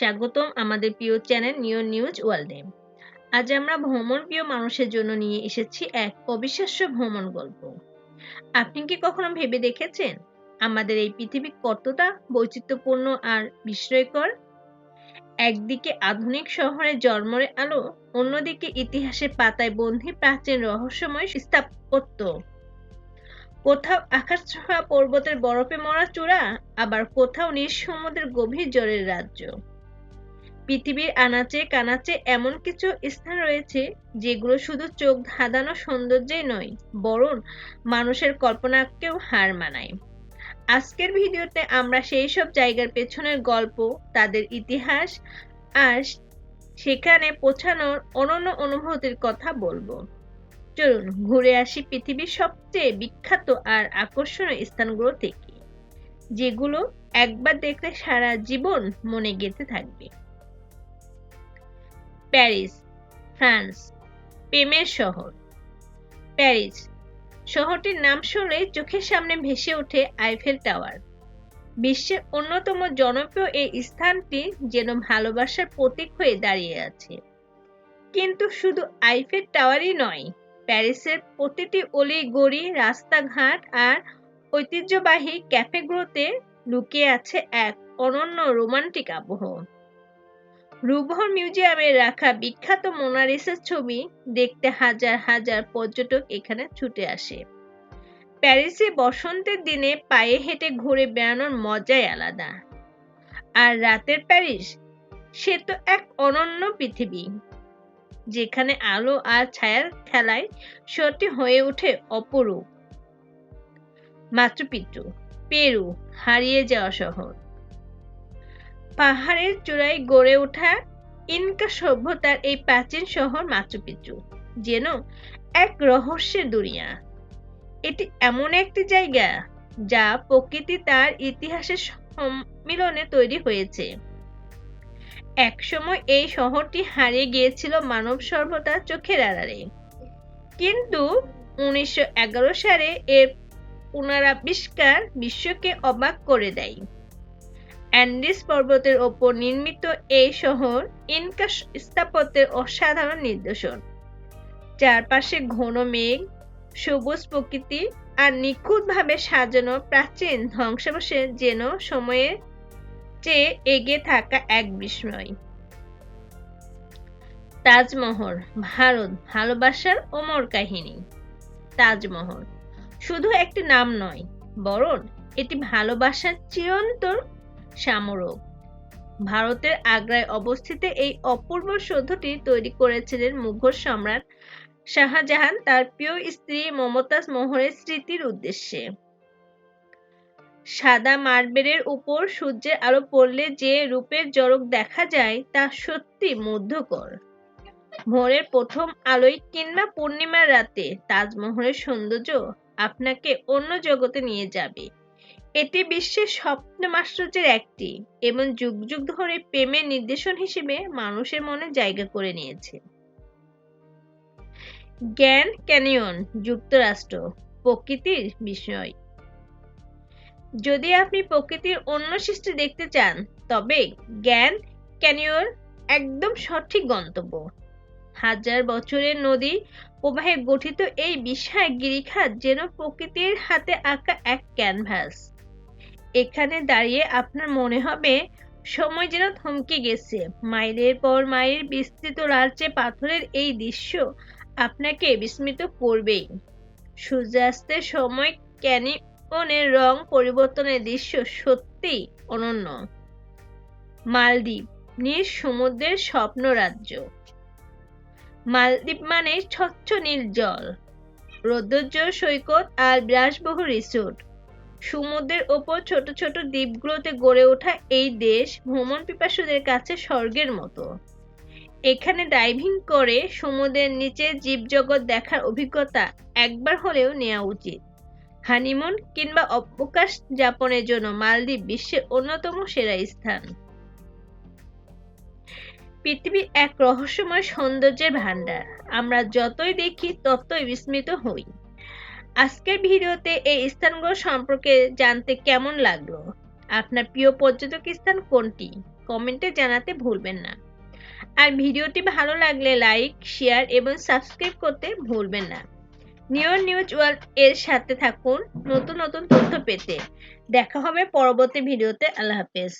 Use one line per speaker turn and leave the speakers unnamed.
স্বাগতম আমাদের প্রিয় চ্যানেল নিউ নিউজ ওয়ার্ল্ডে। আজ আমরা ভ্রমণ প্রিয় মানুষের জন্য নিয়ে এসেছি এক অবিশ্বাস্য ভ্রমণ গল্প। আপনি কি কখনো ভেবে দেখেছেন আমাদের এই পৃথিবী কতটা বৈচিত্র্যপূর্ণ আর বিস্ময়কর? একদিকে আধুনিক শহরে জন্মরে আলো, অন্যদিকে ইতিহাসের পাতায় বন্ধি প্রাচীন রহস্যময় স্থাপত্য। কোথাও আকাশ ছোঁয়া, পর্বতের বরফে মরা চূড়া, আবার কোথাও নিজ সমুদ্রের গভীর জলের রাজ্য। পৃথিবীর আনাচে কানাচে এমন কিছু স্থান রয়েছে যেগুলো শুধু চোখ ধাঁধানো সৌন্দর্যেই নয়, বরং মানুষের কল্পনাকেও হার মানায়। আজকের ভিডিওতে আমরা সেই সব জায়গার পেছনের গল্প, তাদের ইতিহাস আর সেখানে পৌঁছানোর অনন্য অনুভূতির কথা বলব। চলুন ঘুরে আসি পৃথিবীর সবচেয়ে বিখ্যাত আর আকর্ষণীয় স্থানগুলো থেকে, যেগুলো একবার দেখলে সারা জীবন মনে গেঁথে থাকবে। প্যারিস, ফ্রান্স প্রেমের শহর। প্যারিস, শহরটির নাম শুনলেই চোখের সামনে ভেসে ওঠে আইফেল টাওয়ার। বিশ্বের অন্যতম জনপ্রিয় এই স্থানটি যেন ভালোবাসার প্রতীক হয়ে দাঁড়িয়ে আছে। কিন্তু শুধু আইফেল টাওয়ারই নয়, প্যারিসের প্রতিটি অলি গড়ি রাস্তাঘাট আর ঐতিহ্যবাহী ক্যাফেগুলোতে লুকিয়ে আছে এক অনন্য রোমান্টিক আবহ। রুভর মিউজিয়ামে রাখা বিখ্যাত মোনালিসার ছবি দেখতে হাজার হাজার পর্যটক এখানে ছুটে আসে। প্যারিসে বসন্তের দিনে পায়ে হেঁটে ঘুরে বেড়ানোর মজাই আলাদা। আর রাতের প্যারিস, সে তো এক অনন্য পৃথিবী, যেখানে আলো আর ছায়ার খেলায় শহরটি হয়ে ওঠে অপরূপ। মাচুপিচু পেরু, হারিয়ে যাওয়া শহর। পাহাড়ের চূড়ায় গড়ে ওঠা ইনকা সভ্যতার এই প্রাচীন শহর মাচুপিচু যেন এক রহস্যের দুনিয়া। এটি এমন একটি জায়গা যা প্রকৃতি তার ইতিহাসের সম্মিলনে তৈরি হয়েছে। একসময় এই শহরটি হারিয়ে গিয়েছিল মানব সভ্যতার চোখের আড়ালে। কিন্তু উনিশশো এগারো সালে এর পুনরাবিষ্কার বিশ্বকে অবাক করে দেয়। অ্যান্ডিস পর্বতের ওপর নির্মিত এই শহর ইনকা স্থাপত্যের অসাধারণ নিদর্শন। চারপাশে ঘন মেঘ, সবুজ প্রকৃতি আর নিখুঁতভাবে সাজানো প্রাচীন ধ্বংসাবশেষ যেন সময়ের চেয়ে এগিয়ে থাকা এক বিস্ময়। তাজমহল, ভারত, ভালোবাসার অমর কাহিনী। তাজমহল শুধু একটি নাম নয়, বরং এটি ভালোবাসার চিরন্তর সামরক ভারতের আগ্রায় অবস্থিত এই অপূর্ব সৌধটি তৈরি করেছিলেন মুঘল সম্রাট শাহজাহান, তার প্রিয় স্ত্রী মমতাজ মোহরের স্মৃতির উদ্দেশ্যে। সাদা মার্বেলের উপর সূর্যের আলো পড়লে যে রূপের জরক দেখা যায় তা সত্যি মুগ্ধকর ভোরের প্রথম আলোয় কিংবা পূর্ণিমার রাতে তাজমহলের সৌন্দর্য আপনাকে অন্য জগতে নিয়ে যাবে। এটি বিশ্বের স্বপ্ন আশ্চর্যের একটি এবং যুগ যুগ ধরে প্রেমের নির্দেশন হিসেবে মানুষের মনে জায়গা করে নিয়েছে। জ্ঞান ক্যানিয়ন, যুক্তরাষ্ট্র, প্রকৃতির বিষয়। যদি আপনি প্রকৃতির অন্য সৃষ্টি দেখতে চান, তবে জ্ঞান ক্যানিয়র একদম সঠিক গন্তব্য। হাজার বছরের নদী প্রবাহে গঠিত এই বিশাল গিরিখাত যেন প্রকৃতির হাতে আঁকা এক ক্যানভাস। এখানে দাঁড়িয়ে আপনার মনে হবে, সময় যেন থমকে গেছে। মাইলের পর মাইল বিস্তৃত লালচে পাথরের এই দৃশ্য আপনাকে বিস্মিত করবেই। সূর্যাস্তের সময় ক্যানিয়নের রং পরিবর্তনের দৃশ্য সত্যি অনন্য। মালদ্বীপ নিজ সমুদ্রের স্বপ্ন রাজ্য মালদ্বীপ মানে স্বচ্ছ নীল জল। রৌদ্রোজ্জ্বল সৈকত আর বিলাসবহুল রিসোর্ট সমুদ্রের ওপর ছোট ছোট দ্বীপগুলোতে গড়ে ওঠা এই দেশ ভ্রমণ পিপাসুদের কাছে স্বর্গের মতো। এখানে ডাইভিং করে সমুদ্রের নিচে জীবজগৎ দেখার অভিজ্ঞতা একবার হলেও নেওয়া উচিত। হানিমুন কিংবা অবকাশ যাপনের জন্য মালদ্বীপ বিশ্বের অন্যতম সেরা স্থান। পৃথিবী এক রহস্যময় সৌন্দর্যের ভান্ডার আমরা যতই দেখি, ততই বিস্মিত হই। আজকের ভিডিওতে এই স্থানগুলো সম্পর্কে জানতে কেমন লাগল? আপনার প্রিয় পর্যটক স্থান কোনটি? কমেন্টে জানাতে ভুলবেন না। আর ভিডিওটি ভালো লাগলে লাইক, শেয়ার এবং সাবস্ক্রাইব করতে ভুলবেন না। নিউ নিউজ ওয়ার্ল্ড এর সাথে থাকুন নতুন নতুন তথ্য পেতে। দেখা হবে পরবর্তী ভিডিওতে। আল্লাহ হাফেজ।